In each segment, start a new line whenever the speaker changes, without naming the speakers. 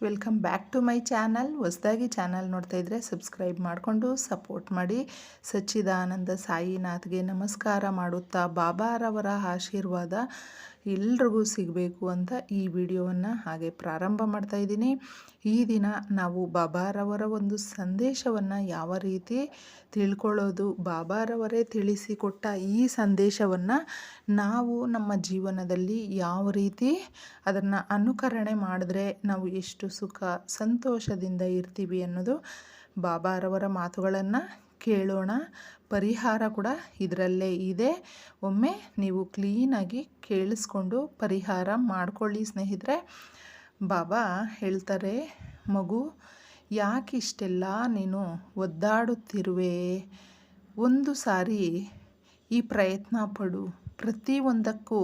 Welcome back to my channel ಹೊಸದಾಗಿ channel ನೋಡ್ತಾ ಇದ್ದರೆ ಸಬ್ಸ್ಕ್ರೈಬ್ ಮಾಡಿಕೊಂಡು ಸಪೋರ್ಟ್ ಮಾಡಿ. ಸಚ್ಚಿದಾನಂದ ಸಾಯಿನಾಥ್ಗೆ ನಮಸ್ಕಾರ ಮಾಡುತ್ತಾ ಬಾಬಾರವರ ಆಶೀರ್ವಾದ. ಎಲ್ರಿಗೂ ಸಿಗಬೇಕು ಅಂತ ಈ ವಿಡಿಯೋವನ್ನು ಹಾಗೆ ಪ್ರಾರಂಭ ಮಾಡ್ತಾ ಇದ್ದೀನಿ. ಈ ದಿನ ನಾವು ಬಾಬಾರವರ ಒಂದು ಸಂದೇಶವನ್ನು ಯಾವ ರೀತಿ ತಿಳ್ಕೊಳ್ಳೋದು, ಬಾಬಾರವರೇ ತಿಳಿಸಿಕೊಟ್ಟ ಈ ಸಂದೇಶವನ್ನು ನಾವು ನಮ್ಮ ಜೀವನದಲ್ಲಿ ಯಾವ ರೀತಿ ಅದನ್ನು ಅನುಕರಣೆ ಮಾಡಿದ್ರೆ ನಾವು ಎಷ್ಟು ಸುಖ, ಸಂತೋಷದಿಂದ ಇರ್ತೀವಿ ಅನ್ನೋದು ಬಾಬಾರವರ ಮಾತುಗಳನ್ನು ಕೇಳೋಣ. ಪರಿಹಾರ ಕೂಡ ಇದರಲ್ಲೇ ಇದೆ. ಒಮ್ಮೆ ನೀವು ಕ್ಲೀನಾಗಿ ಕೇಳಿಸ್ಕೊಂಡು ಪರಿಹಾರ ಮಾಡ್ಕೊಳ್ಳಿ ಸ್ನೇಹಿತರೆ. ಬಾಬಾ ಹೇಳ್ತಾರೆ, ಮಗು ಯಾಕೆ ಇಷ್ಟೆಲ್ಲ ನೀನು ಒದ್ದಾಡುತ್ತಿರುವೆ? ಒಂದು ಸಾರಿ ಈ ಪ್ರಯತ್ನ ಪಡು. ಪ್ರತಿಯೊಂದಕ್ಕೂ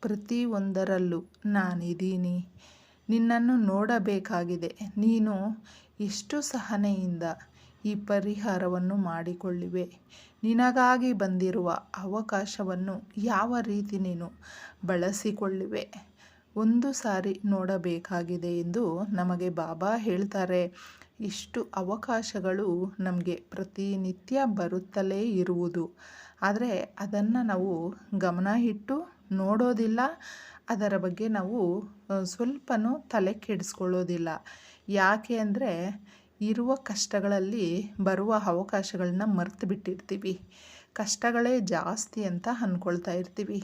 ಪ್ರತಿಯೊಂದರಲ್ಲೂ ನಾನಿದ್ದೀನಿ. ನಿನ್ನನ್ನು ನೋಡಬೇಕಾಗಿದೆ. ನೀನು ಎಷ್ಟು ಸಹನೆಯಿಂದ ಈ ಪರಿಹಾರವನ್ನು ಮಾಡಿಕೊಳ್ಳಿವೆ. ನಿನಗಾಗಿ ಬಂದಿರುವ ಅವಕಾಶವನ್ನು ಯಾವ ರೀತಿ ನೀನು ಬಳಸಿಕೊಳ್ಳಿವೆ? ಒಂದು ಸಾರಿ ನೋಡಬೇಕಾಗಿದೆ ಎಂದು ನಮಗೆ ಬಾಬಾ ಹೇಳ್ತಾರೆ. ಇಷ್ಟು ಅವಕಾಶಗಳು ನಮಗೆ ಪ್ರತಿನಿತ್ಯ ಬರುತ್ತಲೇ ಇರುವುದು. ಆದರೆ ಅದನ್ನು ನಾವು ಗಮನ ಇಟ್ಟು ನೋಡೋದಿಲ್ಲ. ಅದರ ಬಗ್ಗೆ ನಾವು ಸ್ವಲ್ಪನೂ ತಲೆ ಕೆಡಿಸ್ಕೊಳ್ಳೋದಿಲ್ಲ ಯಾಕೆ ಅಂದರೆ ಇರುವ ಕಷ್ಟಗಳಲ್ಲಿ ಬರುವ ಅವಕಾಶಗಳನ್ನ ಮರೆತು ಬಿಟ್ಟಿರ್ತೀವಿ. ಕಷ್ಟಗಳೇ ಜಾಸ್ತಿ ಅಂತ ಅಂದ್ಕೊಳ್ತಾ ಇರ್ತೀವಿ.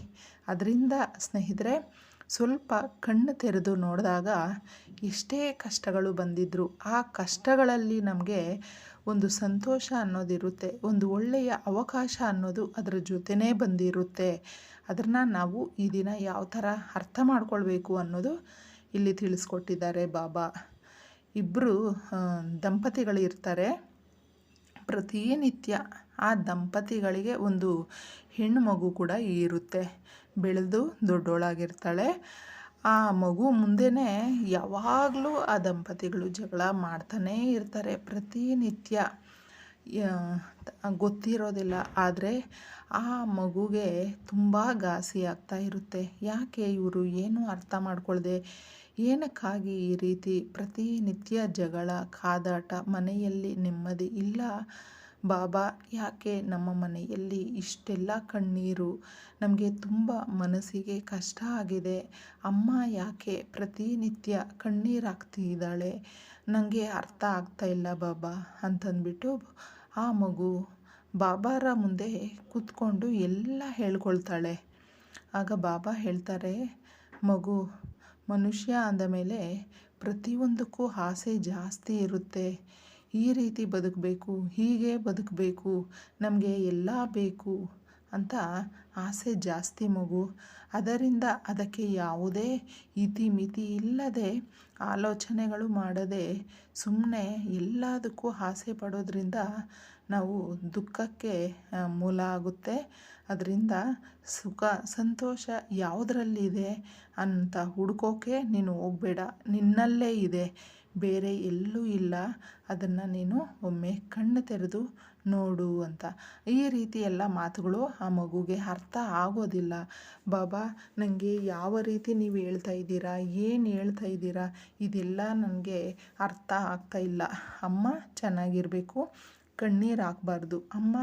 ಅದರಿಂದ ಸ್ನೇಹಿತರೆ, ಸ್ವಲ್ಪ ಕಣ್ಣು ತೆರೆದು ನೋಡಿದಾಗ ಎಷ್ಟೇ ಕಷ್ಟಗಳು ಬಂದಿದ್ದರೂ ಆ ಕಷ್ಟಗಳಲ್ಲಿ ನಮಗೆ ಒಂದು ಸಂತೋಷ ಅನ್ನೋದಿರುತ್ತೆ. ಒಂದು ಒಳ್ಳೆಯ ಅವಕಾಶ ಅನ್ನೋದು ಅದರ ಜೊತೆನೇ ಬಂದಿರುತ್ತೆ. ಅದನ್ನು ನಾವು ಈ ದಿನ ಯಾವ ಥರ ಅರ್ಥ ಮಾಡ್ಕೊಳ್ಬೇಕು ಅನ್ನೋದು ಇಲ್ಲಿ ತಿಳಿಸ್ಕೊಟ್ಟಿದ್ದಾರೆ ಬಾಬಾ. ಇಬ್ಬರು ದಂಪತಿಗಳು ಇರ್ತಾರೆ ಪ್ರತಿನಿತ್ಯ ಆ ದಂಪತಿಗಳಿಗೆ ಒಂದು ಹೆಣ್ಣು ಮಗು ಕೂಡ ಇರುತ್ತೆ. ಬೆಳೆದು ದೊಡ್ಡೋಳಾಗಿರ್ತಾಳೆ. ಆ ಮಗು ಮುಂದೆನೇ ಯಾವಾಗಲೂ ಆ ದಂಪತಿಗಳು ಜಗಳ ಮಾಡ್ತಾನೇ ಇರ್ತಾರೆ. ಪ್ರತಿನಿತ್ಯ ಗೊತ್ತಿರೋದಿಲ್ಲ. ಆದರೆ ಆ ಮಗುಗೆ ತುಂಬ ಘಾಸಿ ಆಗ್ತಾ ಇರುತ್ತೆ. ಯಾಕೆ ಇವರು ಏನು ಅರ್ಥ ಮಾಡ್ಕೊಳ್ದೆ? ಏನಕ್ಕಾಗಿ ಈ ರೀತಿ ಪ್ರತಿನಿತ್ಯ ಜಗಳ, ಕಾದಾಟ ಮನೆಯಲ್ಲಿ ನೆಮ್ಮದಿ ಇಲ್ಲ? ಬಾಬಾ, ಯಾಕೆ ನಮ್ಮ ಮನೆಯಲ್ಲಿ ಇಷ್ಟೆಲ್ಲ ಕಣ್ಣೀರು? ನಮಗೆ ತುಂಬ ಮನಸ್ಸಿಗೆ ಕಷ್ಟ ಆಗಿದೆ. ಅಮ್ಮ ಯಾಕೆ ಪ್ರತಿನಿತ್ಯ ಕಣ್ಣೀರು ಹಾಕ್ತಿದ್ದಾಳೆ ನನಗೆ ಅರ್ಥ ಆಗ್ತಾ ಇಲ್ಲ ಬಾಬಾ ಅಂತಂದ್ಬಿಟ್ಟು ಆ ಮಗು ಬಾಬಾರ ಮುಂದೆ ಕೂತ್ಕೊಂಡು ಎಲ್ಲ ಹೇಳ್ಕೊಳ್ತಾಳೆ. ಆಗ ಬಾಬಾ ಹೇಳ್ತಾರೆ, ಮಗು ಮನುಷ್ಯ ಅಂದಮೇಲೆ ಪ್ರತಿಯೊಂದಕ್ಕೂ ಆಸೆ ಜಾಸ್ತಿ ಇರುತ್ತೆ. ಈ ರೀತಿ ಬದುಕಬೇಕು ಹೀಗೆ ಬದುಕಬೇಕು ನಮಗೆ ಎಲ್ಲ ಬೇಕು. ಅಂತ ಆಸೆ ಜಾಸ್ತಿ ಮಗು. ಅದರಿಂದ ಅದಕ್ಕೆ ಯಾವುದೇ ಇತಿಮಿತಿ ಇಲ್ಲದೆ ಆಲೋಚನೆಗಳು ಮಾಡದೆ ಸುಮ್ಮನೆ ಎಲ್ಲದಕ್ಕೂ ಆಸೆ ಪಡೋದ್ರಿಂದ ನಾವು ದುಃಖಕ್ಕೆ ಮೂಲ ಆಗುತ್ತೆ. ಅದರಿಂದ ಸುಖ, ಸಂತೋಷ ಯಾವುದರಲ್ಲಿದೆ ಅಂತ ಹುಡುಕೋಕೆ ನೀನು ಹೋಗಬೇಡ. ನಿನ್ನಲ್ಲೇ ಇದೆ. ಬೇರೆ ಎಲ್ಲೂ ಇಲ್ಲ. ಅದನ್ನು ನೀನು ಒಮ್ಮೆ ಕಣ್ಣು ತೆರೆದು ನೋಡು ಅಂತ. ಈ ರೀತಿ ಎಲ್ಲ ಮಾತುಗಳು ಆ ಮಗುಗೆ ಅರ್ಥ ಆಗೋದಿಲ್ಲ. ಬಾಬಾ ನನಗೆ ಯಾವ ರೀತಿ ನೀವು ಹೇಳ್ತಾ ಇದ್ದೀರಾ? ಏನು ಹೇಳ್ತಾ ಇದ್ದೀರಾ? ಇದೆಲ್ಲ ನನಗೆ ಅರ್ಥ ಆಗ್ತಾ ಇಲ್ಲ. ಅಮ್ಮ ಚೆನ್ನಾಗಿರಬೇಕು. ಕಣ್ಣೀರು ಹಾಕ್ಬಾರ್ದು. ಅಮ್ಮ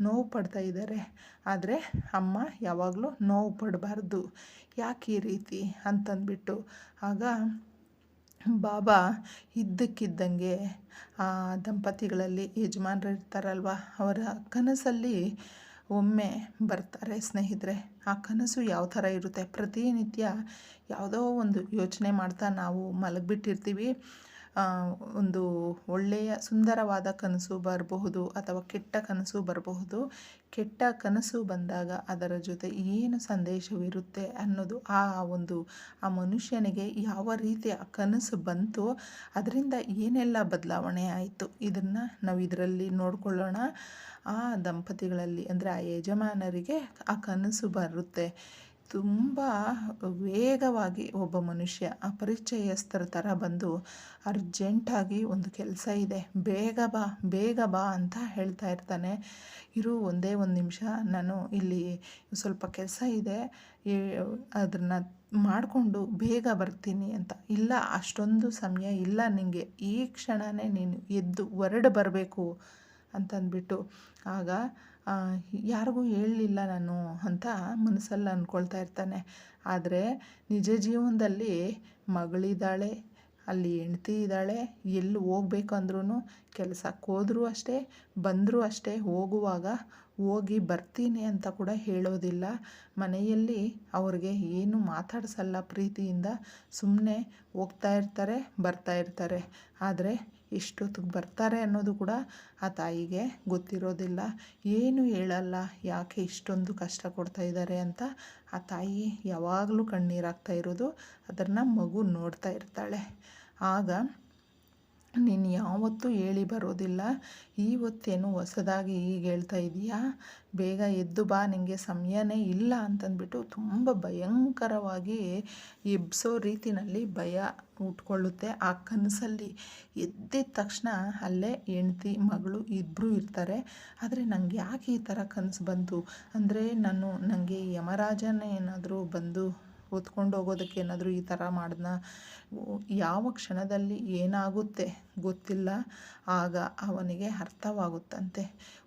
ನೋವು ಪಡ್ತಾ ಇದ್ದಾರೆ. ಆದರೆ ಅಮ್ಮ ಯಾವಾಗಲೂ ನೋವು ಪಡಬಾರ್ದು. ಯಾಕೆ ಈ ರೀತಿ ಅಂತಂದ್ಬಿಟ್ಟು. ಆಗ ಬಾಬಾ ಇದ್ದಕ್ಕಿದ್ದಂಗೆ ಆ ದಂಪತಿಗಳಲ್ಲಿ ಯಜಮಾನರು ಇರ್ತಾರಲ್ವ, ಅವರ ಕನಸಲ್ಲಿ ಒಮ್ಮೆ ಬರ್ತಾರೆ ಸ್ನೇಹಿತರೆ. ಆ ಕನಸು ಯಾವ ಥರ ಇರುತ್ತೆ? ಪ್ರತಿನಿತ್ಯ ಯಾವುದೋ ಒಂದು ಯೋಚನೆ ಮಾಡ್ತಾ ನಾವು ಮಲಗಿಬಿಟ್ಟಿರ್ತೀವಿ. ಒಂದು ಒಳ್ಳೆಯ ಸುಂದರವಾದ ಕನಸು ಬರಬಹುದು ಅಥವಾ ಕೆಟ್ಟ ಕನಸು ಬರಬಹುದು. ಕೆಟ್ಟ ಕನಸು ಬಂದಾಗ ಅದರ ಜೊತೆ ಏನು ಸಂದೇಶವಿರುತ್ತೆ ಅನ್ನೋದು ಆ ಒಂದು, ಆ ಮನುಷ್ಯನಿಗೆ ಯಾವ ರೀತಿ ಆ ಕನಸು ಬಂತು ಅದರಿಂದ ಏನೆಲ್ಲ ಬದಲಾವಣೆ ಆಯಿತು ಇದನ್ನು ನಾವು ಇದರಲ್ಲಿ ನೋಡಿಕೊಳ್ಳೋಣ. ಆ ದಂಪತಿಗಳಲ್ಲಿ ಅಂದರೆ ಆ ಯಜಮಾನರಿಗೆ ಆ ಕನಸು ಬರುತ್ತೆ. ತುಂಬ ವೇಗವಾಗಿ ಒಬ್ಬ ಮನುಷ್ಯ ಅಪರಿಚಯಸ್ಥರ ಥರ ಬಂದು ಅರ್ಜೆಂಟಾಗಿ ಒಂದು ಕೆಲಸ ಇದೆ. ಬೇಗ ಬಾ ಬೇಗ ಬಾ ಅಂತ ಹೇಳ್ತಾ ಇರ್ತಾನೆ. ಇರು, ಒಂದೇ ಒಂದು ನಿಮಿಷ, ನಾನು ಇಲ್ಲಿ ಸ್ವಲ್ಪ ಕೆಲಸ ಇದೆ. ಅದನ್ನು ಮಾಡಿಕೊಂಡು ಬೇಗ ಬರ್ತೀನಿ ಅಂತ. ಇಲ್ಲ, ಅಷ್ಟೊಂದು ಸಮಯ ಇಲ್ಲ ನಿನಗೆ ಈ ಕ್ಷಣವೇ ನೀನು ಎದ್ದು ಹೊರಡು ಬರಬೇಕು ಅಂತಂದ್ಬಿಟ್ಟು ಆಗ ಯಾರಿಗೂ ಹೇಳಲಿಲ್ಲ ನಾನು ಅಂತ ಮನಸ್ಸಲ್ಲಿ ಅಂದ್ಕೊಳ್ತಾ ಇರ್ತಾನೆ. ಆದರೆ ನಿಜ ಜೀವನದಲ್ಲಿ ಮಗಳಿದ್ದಾಳೆ, ಅಲ್ಲಿ ಹೆಂಡ್ತಿ ಇದ್ದಾಳೆ, ಎಲ್ಲಿ ಹೋಗ್ಬೇಕು ಅಂದ್ರೂ ಕೆಲಸಕ್ಕೆ ಹೋದರೂ ಅಷ್ಟೇ, ಬಂದರೂ ಅಷ್ಟೇ, ಹೋಗುವಾಗ ಹೋಗಿ ಬರ್ತೀನಿ ಅಂತ ಕೂಡ ಹೇಳೋದಿಲ್ಲ. ಮನೆಯಲ್ಲಿ ಅವ್ರಿಗೆ ಏನು ಮಾತಾಡಿಸಲ್ಲ ಪ್ರೀತಿಯಿಂದ ಸುಮ್ಮನೆ ಹೋಗ್ತಾ ಇರ್ತಾರೆ, ಬರ್ತಾ ಇರ್ತಾರೆ. ಆದರೆ ಎಷ್ಟೊತ್ತಿಗೆ ಬರ್ತಾರೆ ಅನ್ನೋದು ಕೂಡ ಆ ತಾಯಿಗೆ ಗೊತ್ತಿರೋದಿಲ್ಲ. ಏನು ಹೇಳಲ್ಲ, ಯಾಕೆ ಇಷ್ಟೊಂದು ಕಷ್ಟ ಕೊಡ್ತಾ ಇದ್ದಾರೆ ಅಂತ ಆ ತಾಯಿ ಯಾವಾಗಲೂ ಕಣ್ಣೀರಾಗ್ತಾ ಇರೋದು, ಅದನ್ನು ಮಗು ನೋಡ್ತಾ ಇರ್ತಾಳೆ. ಆಗ ನೀನು ಯಾವತ್ತೂ ಹೇಳಿ ಬರೋದಿಲ್ಲ. ಇವತ್ತೇನು ಹೊಸದಾಗಿ ಈಗ ಹೇಳ್ತಾ ಇದೀಯಾ? ಬೇಗ ಎದ್ದು ಬಾ ನಿನಗೆ ಸಮಯನೇ ಇಲ್ಲ ಅಂತಂದ್ಬಿಟ್ಟು ತುಂಬ ಭಯಂಕರವಾಗಿ ಎಬ್ಸೋ ರೀತಿನಲ್ಲಿ ಭಯ ಉಟ್ಕೊಳ್ಳುತ್ತೆ ಆ ಕನಸಲ್ಲಿ. ಎದ್ದಿದ ತಕ್ಷಣ ಅಲ್ಲೇ ಹೆಂಡ್ತಿ, ಮಗಳು ಇಬ್ಬರೂ ಇರ್ತಾರೆ. ಆದರೆ ನನಗೆ ಯಾಕೆ ಈ ಥರ ಕನಸು ಬಂತು? ಅಂದರೆ ನಾನು ನನಗೆ ಯಮರಾಜನೇ ಏನಾದರೂ ಬಂದು ಹೊತ್ಕೊಂಡು ಹೋಗೋದಕ್ಕೆ ಏನಾದರೂ ಈ ಥರ ಮಾಡಿದ್ನ? ಯಾವ ಕ್ಷಣದಲ್ಲಿ ಏನಾಗುತ್ತೆ ಗೊತ್ತಿಲ್ಲ. ಆಗ ಅವನಿಗೆ ಅರ್ಥವಾಗುತ್ತಂತೆ.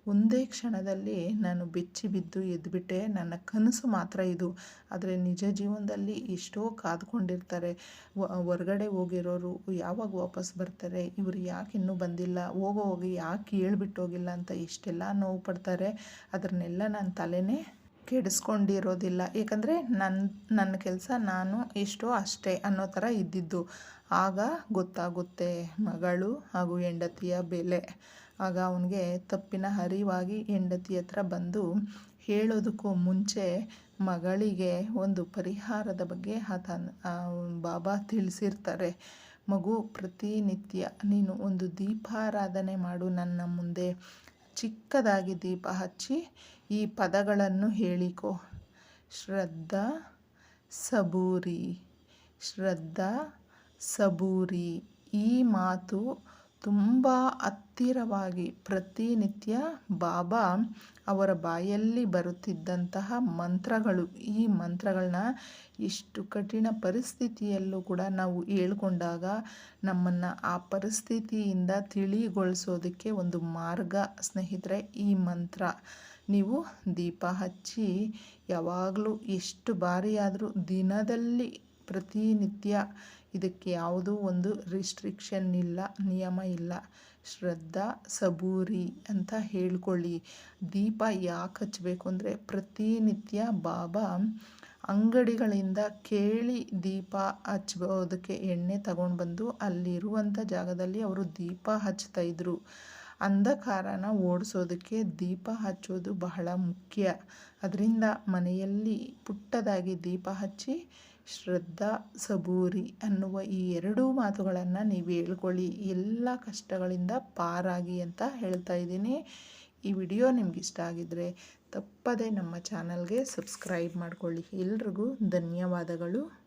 ಒಂದೇ ಕ್ಷಣದಲ್ಲಿ ನಾನು ಬೆಚ್ಚಿ ಬಿದ್ದು ಎದ್ದುಬಿಟ್ಟೆ ನನ್ನ ಕನಸು ಮಾತ್ರ ಇದು. ಆದರೆ ನಿಜ ಜೀವನದಲ್ಲಿ ಎಷ್ಟೋ ಕಾದ್ಕೊಂಡಿರ್ತಾರೆ. ಹೊರ್ಗಡೆ ಹೋಗಿರೋರು ಯಾವಾಗ ವಾಪಸ್ ಬರ್ತಾರೆ? ಇವರು ಯಾಕೆ ಇನ್ನೂ ಬಂದಿಲ್ಲ? ಹೋಗೋ ಹೋಗಿ ಯಾಕೆ ಹೇಳ್ಬಿಟ್ಟು ಹೋಗಿಲ್ಲ ಅಂತ ಇಷ್ಟೆಲ್ಲ ನೋವು ಪಡ್ತಾರೆ. ಅದನ್ನೆಲ್ಲ ನನ್ನ ತಲೆನೇ ಕೆಡಿಸ್ಕೊಂಡಿರೋದಿಲ್ಲ. ಏಕೆಂದರೆ ನನ್ನ ನನ್ನ ಕೆಲಸ ನಾನು ಇಷ್ಟು ಅಷ್ಟೇ ಅನ್ನೋ ಥರ ಇದ್ದಿದ್ದು. ಆಗ ಗೊತ್ತಾಗುತ್ತೆ ಮಗಳು ಹಾಗೂ ಹೆಂಡತಿಯ ಬೆಲೆ. ಆಗ ಅವನಿಗೆ ತಪ್ಪಿನ ಹರಿವಾಗಿ ಹೆಂಡತಿ ಹತ್ರ ಬಂದು ಹೇಳೋದಕ್ಕೂ ಮುಂಚೆ ಮಗಳಿಗೆ ಒಂದು ಪರಿಹಾರದ ಬಗ್ಗೆ ಆತ ಬಾಬಾ ತಿಳಿಸಿರ್ತಾರೆ. ಮಗು, ಪ್ರತಿನಿತ್ಯ ನೀನು ಒಂದು ದೀಪಾರಾಧನೆ ಮಾಡು ನನ್ನ ಮುಂದೆ. ಚಿಕ್ಕದಾಗಿ ದೀಪ ಹಚ್ಚಿ ಈ ಪದಗಳನ್ನು ಹೇಳಿಕೊ. ಶ್ರದ್ಧಾ ಸಬೂರಿ. ಶ್ರದ್ಧಾ ಸಬೂರಿ. ಈ ಮಾತು ತುಂಬ ಹತ್ತಿರವಾಗಿ ಪ್ರತಿನಿತ್ಯ ಬಾಬಾ ಅವರ ಬಾಯಲ್ಲಿ ಬರುತ್ತಿದ್ದಂತಹ ಮಂತ್ರಗಳು. ಈ ಮಂತ್ರಗಳನ್ನ ಇಷ್ಟು ಕಠಿಣ ಪರಿಸ್ಥಿತಿಯಲ್ಲೂ ಕೂಡ ನಾವು ಹೇಳ್ಕೊಂಡಾಗ ನಮ್ಮನ್ನು ಆ ಪರಿಸ್ಥಿತಿಯಿಂದ ತಿಳಿಗೊಳಿಸೋದಕ್ಕೆ ಒಂದು ಮಾರ್ಗ. ಸ್ನೇಹಿತರೆ, ಈ ಮಂತ್ರ ನೀವು ದೀಪ ಹಚ್ಚಿ ಯಾವಾಗಲೂ ಎಷ್ಟು ಬಾರಿಯಾದರೂ ದಿನದಲ್ಲಿ ಪ್ರತಿನಿತ್ಯ ಇದಕ್ಕೆ ಯಾವುದೂ ಒಂದು ರಿಸ್ಟ್ರಿಕ್ಷನ್ ಇಲ್ಲ, ನಿಯಮ ಇಲ್ಲ. ಶ್ರದ್ಧಾ ಸಬೂರಿ ಅಂತ ಹೇಳ್ಕೊಳ್ಳಿ. ದೀಪ ಯಾಕೆ ಹಚ್ಚಬೇಕು ಅಂದರೆ ಪ್ರತಿನಿತ್ಯ ಬಾಬಾ ಅಂಗಡಿಗಳಿಂದ ಕೇಳಿ ದೀಪ ಹಚ್ಬೋದಕ್ಕೆ ಎಣ್ಣೆ ತಗೊಂಡು ಬಂದು ಅಲ್ಲಿರುವಂಥ ಜಾಗದಲ್ಲಿ ಅವರು ದೀಪ ಹಚ್ತಾಯಿದ್ರು ಅಂಧಕಾರನ ಓಡಿಸೋದಕ್ಕೆ ದೀಪ ಹಚ್ಚೋದು ಬಹಳ ಮುಖ್ಯ. ಅದರಿಂದ ಮನೆಯಲ್ಲಿ ಪುಟ್ಟದಾಗಿ ದೀಪ ಹಚ್ಚಿ ಶ್ರದ್ಧಾ ಸಬೂರಿ ಅನ್ನುವ ಈ ಎರಡೂ ಮಾತುಗಳನ್ನು ನೀವು ಹೇಳ್ಕೊಳ್ಳಿ. ಎಲ್ಲ ಕಷ್ಟಗಳಿಂದ ಪಾರಾಗಿ ಅಂತ ಹೇಳ್ತಾ ಇದ್ದೀನಿ. ಈ ವಿಡಿಯೋ ನಿಮ್ಗೆ ಇಷ್ಟ ಆಗಿದ್ದರೆ ತಪ್ಪದೇ ನಮ್ಮ ಚಾನಲ್ಗೆ ಸಬ್ಸ್ಕ್ರೈಬ್ ಮಾಡಿಕೊಳ್ಳಿ. ಎಲ್ರಿಗೂ ಧನ್ಯವಾದಗಳು.